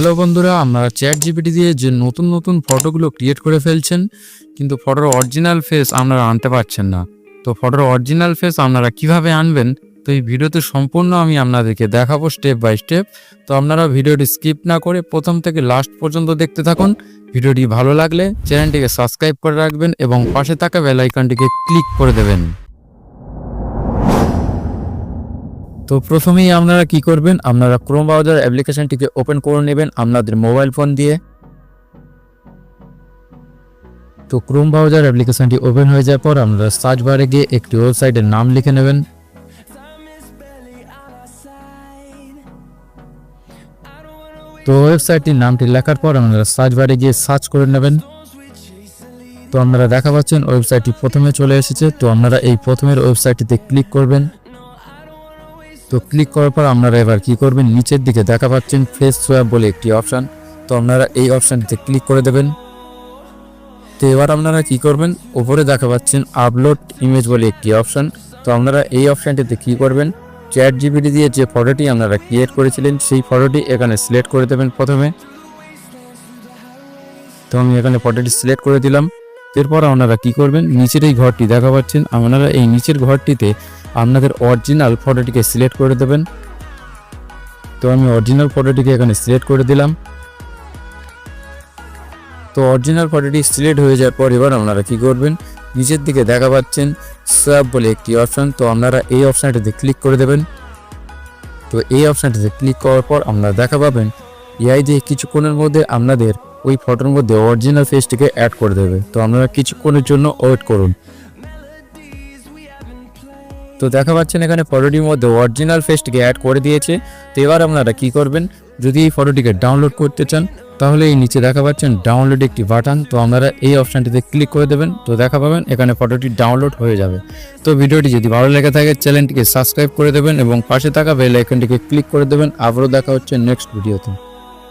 Hello বন্ধুরা আপনারা chat GPT দিয়ে যে নতুন নতুন ফটোগুলো ক্রিয়েট করে ফেলছেন, কিন্তু ফটোর অরিজিনাল ফেস আপনারা আনতে পারছেন না। তো ফটোর অরিজিনাল ফেস আপনারা কীভাবে আনবেন, তো এই ভিডিওতে সম্পূর্ণ আমি আপনাদেরকে দেখাবো স্টেপ বাই স্টেপ তো আপনারা ভিডিওটি স্কিপ না করে প্রথম থেকে লাস্ট পর্যন্ত দেখতে থাকুন। ভিডিওটি ভালো লাগলে চ্যানেলটিকে সাবস্ক্রাইব করে রাখবেন এবং পাশে থাকা বেল আইকনটিকে ক্লিক করে দেবেন। তো প্রথমেই আপনারা কি করবেন? আপনারা ক্রোম ব্রাউজার অ্যাপ্লিকেশনটিকে ওপেন করে নেবেন আপনাদের মোবাইল ফোন দিয়ে। তো ক্রোম ব্রাউজার অ্যাপ্লিকেশনটি ওপেন হয়ে যাওয়ার পর আপনারা সার্চ বারে গিয়ে একটি ওয়েবসাইটের নাম লিখে নেবেন। তো ওয়েবসাইটটির নামটি লেখার পর আপনারা সার্চ বারে গিয়ে সার্চ করে নেবেন। তো আপনারা দেখা পাচ্ছেন ওয়েবসাইটটি প্রথমে চলে এসেছে। তো আপনারা এই প্রথমের ওয়েবসাইটটিতে ক্লিক করবেন। তো ক্লিক করার পর আপনারা এবার কি করবেন? নিচের দিকে দেখা পাচ্ছেন ফেস সোয়াপ বলে একটি অপশান তো আপনারা এই অপশানটিতে ক্লিক করে দেবেন। তো এবার আপনারা কি করবেন? ওপরে দেখা পাচ্ছেন আপলোড ইমেজ বলে একটি অপশান তো আপনারা এই অপশানটিতে কি করবেন? চ্যাট জিপিটি দিয়ে যে ফটোটি আপনারা ক্রিয়েট করেছিলেন, সেই ফটোটি এখানে সিলেক্ট করে দেবেন প্রথমে। তো আমি এখানে ফটোটি সিলেক্ট করে দিলাম। এরপর আপনারা কি করবেন? নিচের এই ঘরটি দেখা পাচ্ছেন। আপনারা এই নিচের ঘরটিতে আপনাদের অরিজিনাল ফটোটিকে সিলেক্ট করে দেবেন। তো আমি অরিজিনাল ফটোটিকে এখানে সিলেক্ট করে দিলাম। তো অরিজিনাল ফটোটি সিলেক্ট হয়ে যাওয়ার পর এবার আপনারা কি করবেন? নিচের দিকে দেখা পাচ্ছেন সোয়াপ বলে একটি অপশান তো আপনারা এই অপশানটিতে ক্লিক করে দেবেন। তো এই অপশানটিতে ক্লিক করার পর আপনারা দেখা পাবেন এআই দিয়ে কিছুক্ষণের মধ্যে আপনাদের ওই ফটোর মধ্যে অরিজিনাল ফেসটিকে অ্যাড করে দেবে। তো আপনারা কিছুক্ষণের জন্য ওয়েট করুন। তো দেখা পাচ্ছেন এখানে ফটোটির মধ্যে অরিজিনাল ফেসটিকে অ্যাড করে দিয়েছে। তো এবার আপনারা কি করবেন? যদি এই ফটোটিকে ডাউনলোড করতে চান, তাহলে এই নিচে দেখা পাচ্ছেন ডাউনলোড একটি বাটন তো আপনারা এই অপশানটিতে ক্লিক করে দেবেন। তো দেখা পাবেন এখানে ফটোটি ডাউনলোড হয়ে যাবে। তো ভিডিওটি যদি ভালো লেগে থাকে চ্যানেলটিকে সাবস্ক্রাইব করে দেবেন এবং পাশে থাকা বেল আইকনটিকে ক্লিক করে দেবেন। আবারও দেখা হচ্ছে নেক্সট ভিডিওতে